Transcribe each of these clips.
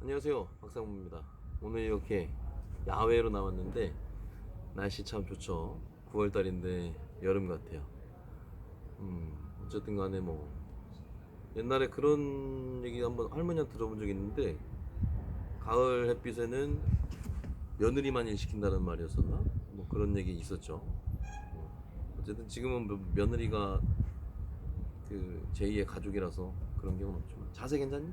안녕하세요. 박상무입니다. 오늘 이렇게 야외로 나왔는데 날씨 참 좋죠. 9월달인데 여름 같아요. 음 어쨌든 간에 뭐 옛날에 그런 얘기 한번 할머니한테 들어본 적이 있는데 가을 햇빛에는 며느리만 일 시킨다는 말이었었나? 뭐 그런 얘기 있었죠. 어, 어쨌든 지금은 며- 며느리가 그 제2의 가족이라서 그런 경우는 없지만 자세 괜찮니?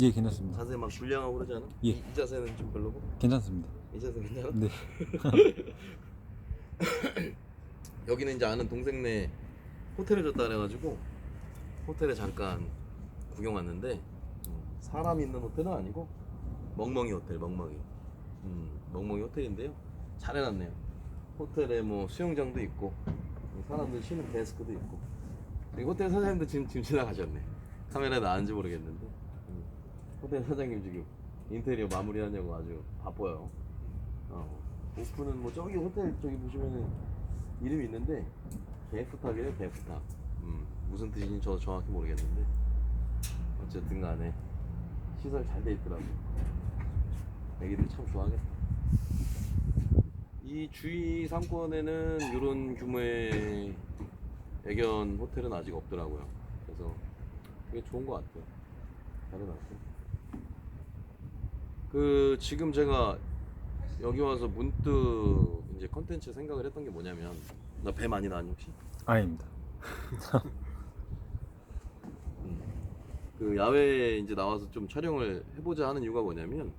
예, 괜찮습니다. 자세 막 불량하고 그러지 않아? 예. 이, 이 자세는 좀 별로고? 괜찮습니다. 이 자세 괜찮아? 네. 여기는 이제 아는 동생네 호텔에 줬다 그래가지고 호텔에 잠깐 구경 왔는데 음, 사람 있는 호텔은 아니고 멍멍이 호텔 멍멍이 음, 멍멍이 호텔인데요 잘 해놨네요 호텔에 뭐 수영장도 있고 사람들 쉬는 데스크도 있고 그리고 호텔 사장님도 지금, 지금 지나가셨네 카메라에 나왔는지 모르겠는데 음, 호텔 사장님 지금 인테리어 마무리하냐고 아주 바빠요. 어, 오픈은 뭐 저기 호텔 저기 보시면은 이름이 있는데 개프탑이래요 개프탑 음, 무슨 뜻인지 저도 정확히 모르겠는데 어쨌든 간에 시설 잘 돼 있더라고 애기들 참 좋아하겠다. 이 주위 상권에는 이런 규모의 애견 호텔은 아직 없더라고요. 그래서 되게 좋은 것 같아요. 잘 해놨어요 그 지금 제가 여기 와서 문득 이제 컨텐츠 생각을 했던 게 뭐냐면 나 배 많이 나왔니 혹시? 아닙니다. 음. 그 야외에 이제 나와서 좀 촬영을 해보자 하는 이유가 뭐냐면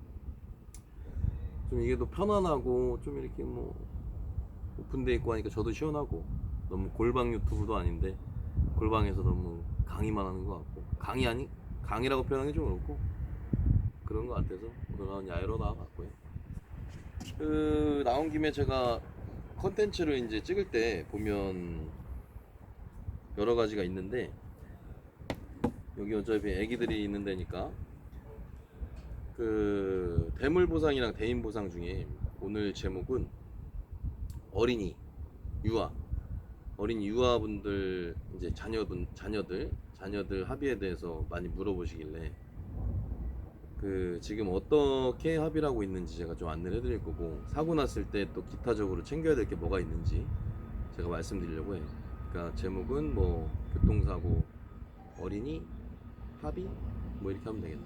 좀 이게 더 편안하고 좀 이렇게 뭐 오픈돼 있고 하니까 저도 시원하고 너무 골방 유튜브도 아닌데 골방에서 너무 강의만 하는 것 같고 강의 아니 강의라고 표현하기 좀 그렇고 그런 것 같아서 오늘 야외로 나와봤고요. 그 나온 김에 제가 컨텐츠를 이제 찍을 때 보면 여러 가지가 있는데 여기 어차피 애기들이 있는 데니까 그 대물 보상이랑 대인 보상 중에 오늘 제목은 어린이 유아 어린이 유아분들 이제 자녀분 자녀들 자녀들 합의에 대해서 많이 물어보시길래 그 지금 어떻게 합의를 하고 있는지 제가 좀 안내를 해드릴 거고 사고 났을 때 또 기타적으로 챙겨야 될 게 뭐가 있는지 제가 말씀드리려고 해요. 그러니까 제목은 뭐 교통사고 어린이 합의 뭐 이렇게 하면 되겠네.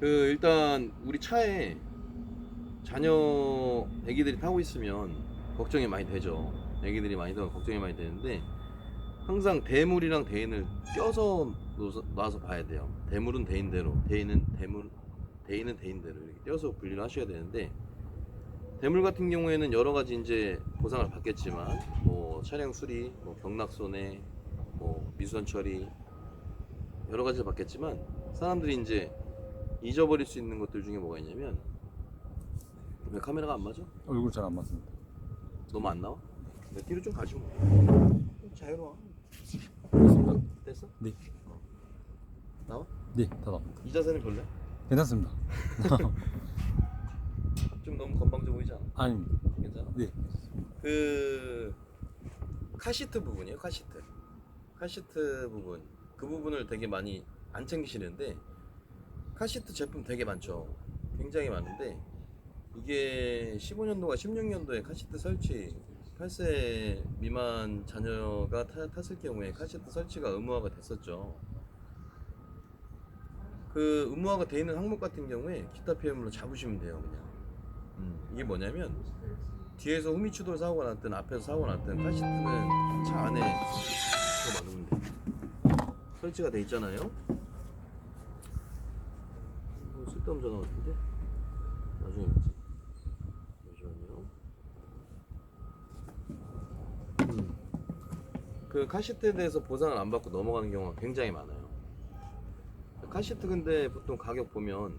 그 일단 우리 차에 자녀 애기들이 타고 있으면 걱정이 많이 되죠. 애기들이 많이 타고 걱정이 많이 되는데 항상 대물이랑 대인을 껴서 놓아서, 놔서 봐야 돼요. 대물은 대인대로, 대인은 대물, 대인은 대인대로 이렇게 떼어서 분리를 하셔야 되는데 대물 같은 경우에는 여러 가지 이제 보상을 받겠지만 뭐 차량 수리, 뭐 경락 손해, 뭐 미수선 처리 여러 가지를 받겠지만 사람들이 이제 잊어버릴 수 있는 것들 중에 뭐가 있냐면 왜 카메라가 안 맞아? 얼굴 잘 안 맞습니다. 너무 안 나와? 내 뒤로 좀 가지 뭐. 자유로워. 됐습니다. 됐어? 네. 나와? 네, 다 나옵니다. 이 자세는 별로야? 괜찮습니다. 좀 너무 건방져 보이지 않아? 아닙니다. 괜찮아? 네. 그 카시트 부분이에요 카시트 카시트 부분 그 부분을 되게 많이 안 챙기시는데 카시트 제품 되게 많죠 굉장히 많은데 이게 15년도가 16년도에 카시트 설치 8세 미만 자녀가 타, 탔을 경우에 카시트 설치가 의무화가 됐었죠. 그 의무화가 돼 있는 항목 같은 경우에 기타 피해물로 잡으시면 돼요 그냥. 음, 이게 뭐냐면 뒤에서 후미추돌 사고가 났든 앞에서 사고가 났든 카시트는 차 안에 더 막으면 돼 설치가 돼 있잖아요. 쓸데없는 전화 같은데 나중에 받지 잠시만요 음. 그 카시트에 대해서 보상을 안 받고 넘어가는 경우가 굉장히 많아요. 카시트 근데 보통 가격 보면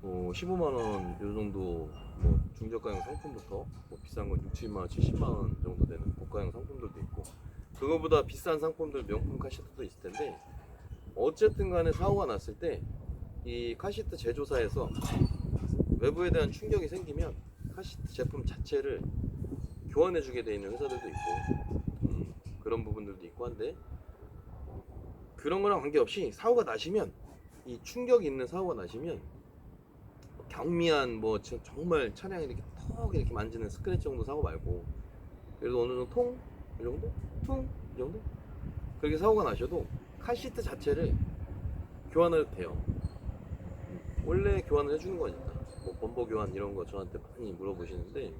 뭐 15만 원요 정도 뭐 중저가형 상품부터 뭐 비싼 건 6, 7만 원, 70만 원 정도 되는 고가형 상품들도 있고 그거보다 비싼 상품들 명품 카시트도 있을 텐데 어쨌든 간에 사고가 났을 때 이 카시트 제조사에서 외부에 대한 충격이 생기면 카시트 제품 자체를 교환해 주게 돼 있는 회사들도 있고 음, 그런 부분들도 있고 한데 그런 거랑 관계없이 사고가 나시면 이 충격이 있는 사고가 나시면 경미한 뭐 저- 정말 차량 이렇게 턱 이렇게 만지는 스크래치 정도 사고 말고 그래도 어느 정도 통? 이 정도? 퉁? 이 정도? 그렇게 사고가 나셔도 카시트 자체를 교환해도 돼요 원래 교환을 해주는 거니까 뭐 범버 교환 이런 거 저한테 많이 물어보시는데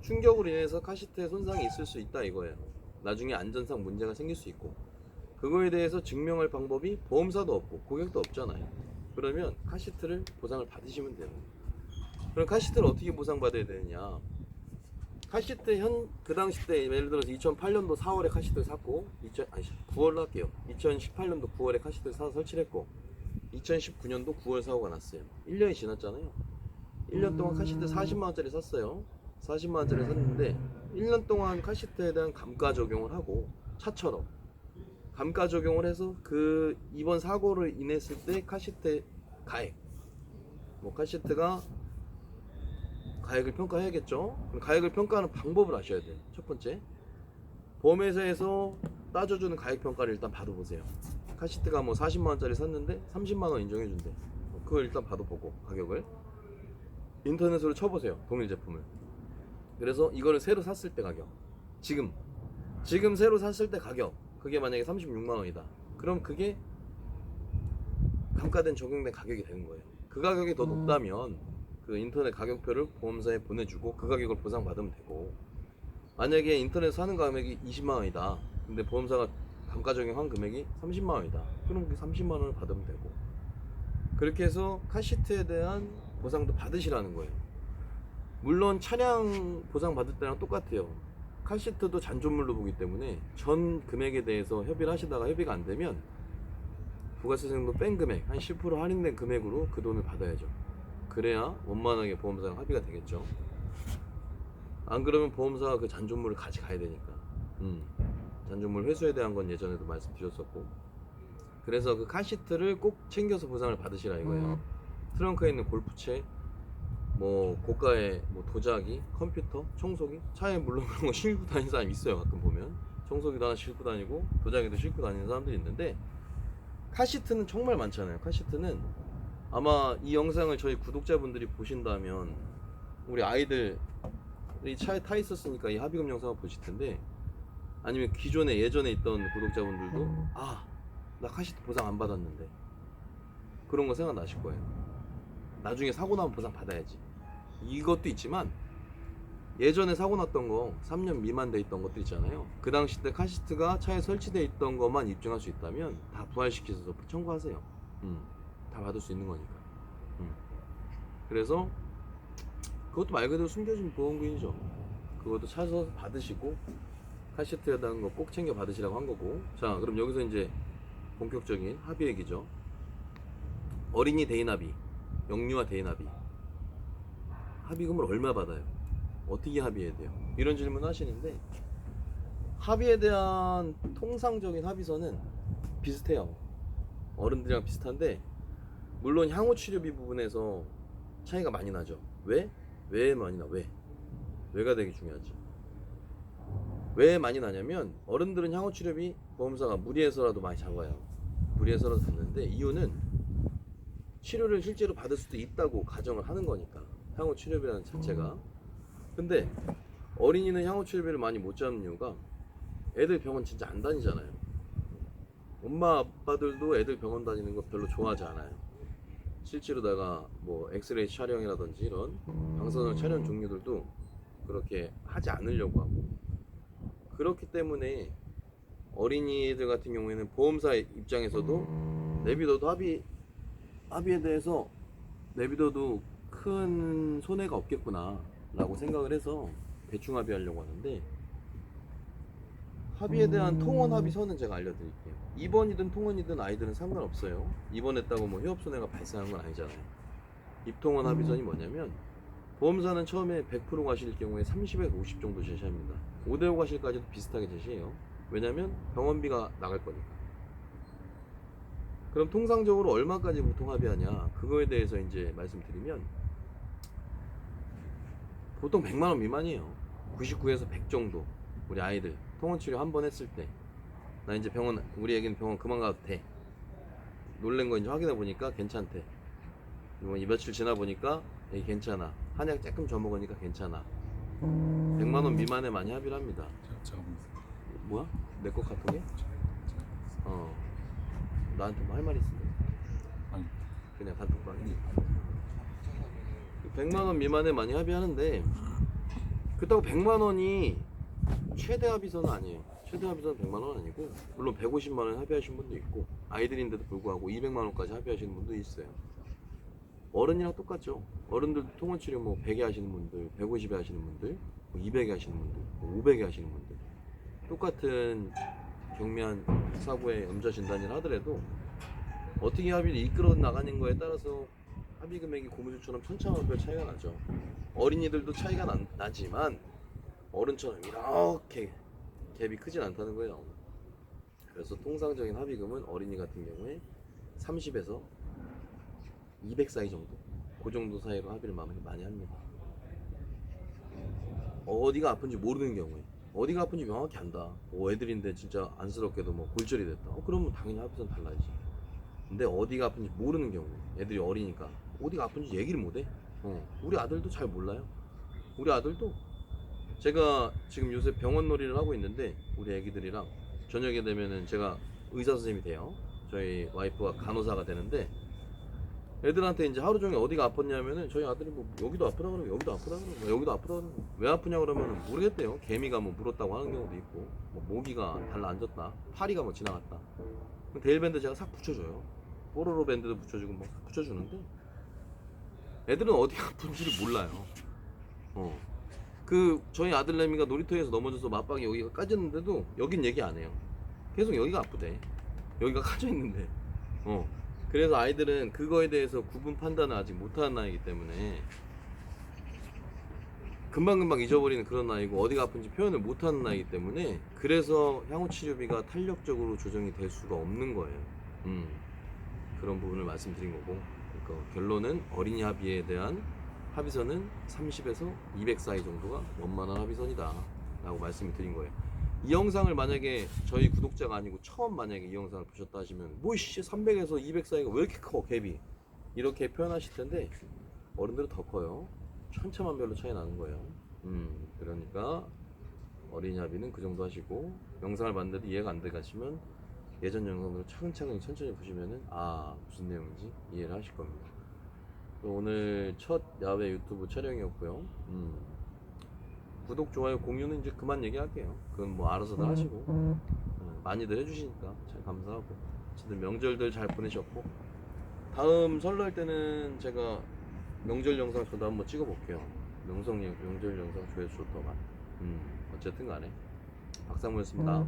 충격으로 인해서 카시트에 손상이 있을 수 있다 이거예요 나중에 안전상 문제가 생길 수 있고 그거에 대해서 증명할 방법이 보험사도 없고 고객도 없잖아요. 그러면 카시트를 보상을 받으시면 돼요. 그럼 카시트를 어떻게 보상받아야 되느냐? 카시트 현 그 당시 때 예를 들어서 2008년도 4월에 카시트를 샀고 2000 아니 9월로 할게요. 2018년도 9월에 카시트를 사서 설치를 했고 2019년도 9월 사고가 났어요. 1년이 지났잖아요. 1년 동안 카시트 40만 원짜리 샀어요 40만 원짜리 샀는데 1년 동안 카시트에 대한 감가 적용을 하고 차처럼 감가 적용을 해서 그 이번 사고를 인했을 때 카시트 가액. 뭐 카시트가 가액을 평가해야겠죠? 가액을 평가하는 방법을 아셔야 돼요. 첫 번째 보험회사에서 따져주는 가액 평가를 일단 받아보세요. 카시트가 뭐 40만원짜리 샀는데 30만원 인정해준대. 그걸 일단 받아보고 가격을 인터넷으로 쳐보세요. 동일 제품을 그래서 이거를 새로 샀을 때 가격. 지금. 지금 새로 샀을 때 가격. 그게 만약에 36만 원이다. 그럼 그게 감가된 적용된 가격이 되는 거예요. 그 가격이 더 높다면 그 인터넷 가격표를 보험사에 보내주고 그 가격을 보상받으면 되고. 만약에 인터넷 사는 가격이 20만 원이다. 근데 보험사가 감가 적용한 금액이 30만 원이다. 그럼 그 30만 원을 받으면 되고. 그렇게 해서 카시트에 대한 보상도 받으시라는 거예요 물론 차량 보상 받을 때랑 똑같아요. 카시트도 잔존물로 보기 때문에 전 금액에 대해서 협의를 하시다가 협의가 안 되면 부가세 정도 뺀 금액 한 10% 할인된 금액으로 그 돈을 받아야죠. 그래야 원만하게 보험사랑 합의가 되겠죠. 안 그러면 보험사가 그 잔존물을 가져가야 되니까. 음. 잔존물 회수에 대한 건 예전에도 말씀드렸었고. 그래서 그 카시트를 꼭 챙겨서 보상을 받으시라 이거예요. 트렁크에 있는 골프채, 뭐 고가의 뭐 도자기, 컴퓨터, 청소기 차에 물론 그런 거 싣고 다니는 사람 있어요 가끔 보면. 청소기도 하나 싣고 다니고 도자기도 싣고 다니는 사람들이 있는데 카시트는 정말 많잖아요. 카시트는 아마 이 영상을 저희 구독자분들이 보신다면 우리 아이들 이 차에 타 있었으니까 이 합의금 영상을 보실 텐데 아니면 기존에 예전에 있던 구독자분들도 아 나 카시트 보상 안 받았는데 그런 거 생각나실 거예요. 나중에 사고 나면 보상 받아야지. 이것도 있지만 예전에 사고 났던 거 3년 미만 돼 있던 것도 있잖아요. 그 당시 때 카시트가 차에 설치돼 있던 것만 입증할 수 있다면 다 부활시켜서 청구하세요. 음, 다 받을 수 있는 거니까. 음. 그래서 그것도 말 그대로 숨겨진 보험금이죠. 그것도 찾아서 받으시고 카시트에 대한 거 꼭 챙겨 받으시라고 한 거고. 자, 그럼 여기서 이제 본격적인 합의 얘기죠. 어린이 대인합의. 영유아 대인합의 합의금을 얼마 받아요? 어떻게 합의해야 돼요? 이런 질문 하시는데 합의에 대한 통상적인 합의서는 비슷해요 어른들이랑 비슷한데 물론 향후 치료비 부분에서 차이가 많이 나죠 왜? 왜 많이 나? 왜? 왜가 되게 중요하지 왜 많이 나냐면 어른들은 향후 치료비 보험사가 무리해서라도 많이 잡아요 무리해서라도 잡는데 이유는 치료를 실제로 받을 수도 있다고 가정을 하는 거니까 향후 치료비라는 자체가. 근데 어린이는 향후 치료비를 많이 못 잡는 이유가 애들 병원 진짜 안 다니잖아요. 엄마 아빠들도 애들 병원 다니는 거 별로 좋아하지 않아요. 실제로 내가 뭐 엑스레이 촬영이라든지 이런 방사선 촬영 종류들도 그렇게 하지 않으려고 하고. 그렇기 때문에 어린이들 같은 경우에는 보험사 입장에서도 내비둬도 합의 합의에 대해서 내비둬도 큰 손해가 없겠구나 라고 생각을 해서 대충 합의하려고 하는데 합의에 대한 통원 합의서는 제가 알려드릴게요. 2번이든 통원이든 아이들은 상관없어요. 입원했다고 뭐 휴업 손해가 발생한 건 아니잖아요. 입통원 합의서는 뭐냐면 보험사는 처음에 100% 가실 경우에 30에서 50 정도 제시합니다. 5대5 가실까지도 비슷하게 제시해요. 왜냐면 병원비가 나갈 거니까. 그럼 통상적으로 얼마까지 보통 합의하냐? 그거에 대해서 이제 말씀드리면 보통 100만 원 미만이에요 99에서 100 정도 우리 아이들 통원 치료 한 번 했을 때 나 이제 병원 우리 애기는 병원 그만 가도 돼 놀란 거 이제 확인해 보니까 괜찮대. 이번 이 며칠 지나 보니까 에이, 괜찮아. 한약 조금 저 먹으니까 괜찮아. 100만 원 미만에 많이 합의를 합니다. 제가. 뭐야? 내 거 카톡에? 어. 나한테 뭐 할 말 있어? 아니, 그냥 단톡방에. 100만 원 미만에 많이 합의하는데 그렇다고 100만 원이 최대 합의서는 아니에요. 최대 합의서는 100만 원 아니고 물론 150만 원 합의하신 분도 있고 아이들인데도 불구하고 200만 원까지 합의하시는 분도 있어요. 어른이랑 똑같죠. 어른들도 통원 치료 뭐 100에 하시는 분들, 150에 하시는 분들, 뭐 200에 하시는 분들, 뭐 500에 하시는 분들 똑같은 경미한 사고의 염좌 진단을 하더라도 어떻게 합의를 이끌어 나가는 거에 따라서 합의 금액이 고무줄처럼 천차만별 차이가 나죠. 어린이들도 차이가 나, 나지만 어른처럼 이렇게 갭이 크진 않다는 거예요. 그래서 통상적인 합의금은 어린이 같은 경우에 30에서 200 사이 정도, 그 정도 사이로 합의를 많이 합니다. 어디가 아픈지 모르는 경우에 어디가 아픈지 명확히 안다. 어, 애들인데 진짜 안쓰럽게도 뭐 골절이 됐다. 어, 그러면 당연히 합의서는 달라야지. 근데 어디가 아픈지 모르는 경우 애들이 어리니까 어디가 아픈지 얘기를 못해. 어, 우리 아들도 잘 몰라요. 우리 아들도 제가 지금 요새 병원 놀이를 하고 있는데 우리 애기들이랑 저녁에 되면은 제가 의사 선생님이 돼요. 저희 와이프가 간호사가 되는데 애들한테 이제 하루 종일 어디가 아팠냐면은 저희 아들이 뭐 여기도 아프다 그러고 여기도 아프다 그러고 뭐 여기도 아프다 그러고 왜 아프냐 그러면 모르겠대요. 개미가 뭐 물었다고 하는 경우도 있고 뭐 모기가 달라앉았다. 파리가 뭐 지나갔다. 데일밴드 제가 싹 붙여줘요. 뽀로로 밴드도 붙여주고 뭐싹 붙여주는데 애들은 어디가 아픈지를 몰라요 어. 그 저희 아들내미가 놀이터에서 넘어져서 맞방이 여기가 까졌는데도 여긴 얘기 안 해요 계속 여기가 아프대 여기가 까져 있는데 어. 그래서 아이들은 그거에 대해서 구분 판단을 아직 못하는 나이기 때문에 금방금방 잊어버리는 그런 나이고 어디가 아픈지 표현을 못하는 나이기 때문에 그래서 향후 치료비가 탄력적으로 조정이 될 수가 없는 거예요. 음, 그런 부분을 말씀드린 거고 그러니까 결론은 어린이 합의에 대한 합의선은 30에서 200 사이 정도가 원만한 합의선이다. 라고 말씀을 드린 거예요. 이 영상을 만약에 저희 구독자가 아니고 처음 만약에 이 영상을 보셨다 하시면 뭐씨 300에서 200 사이가 왜 이렇게 커 갭이? 이렇게 표현하실 텐데 어른들은 더 커요. 천차만별로 차이 나는 거예요. 음 그러니까 어린이 합의는 그 정도 하시고 영상을 봤는데도 이해가 안 돼가시면 예전 영상으로 차근차근 천천히 보시면은 아 무슨 내용인지 이해를 하실 겁니다. 또 오늘 첫 야외 유튜브 촬영이었고요. 음. 구독 좋아요 공유는 이제 그만 얘기할게요. 그건 뭐 알아서들 하시고. 어, 많이들 해주시니까 참 감사하고. 어쨌든 명절들 잘 보내셨고. 다음 설날 때는 제가 명절 영상 저도 한번 찍어볼게요. 명성 명절 영상 조회수 좋더만 음 어쨌든 간에. 박상무였습니다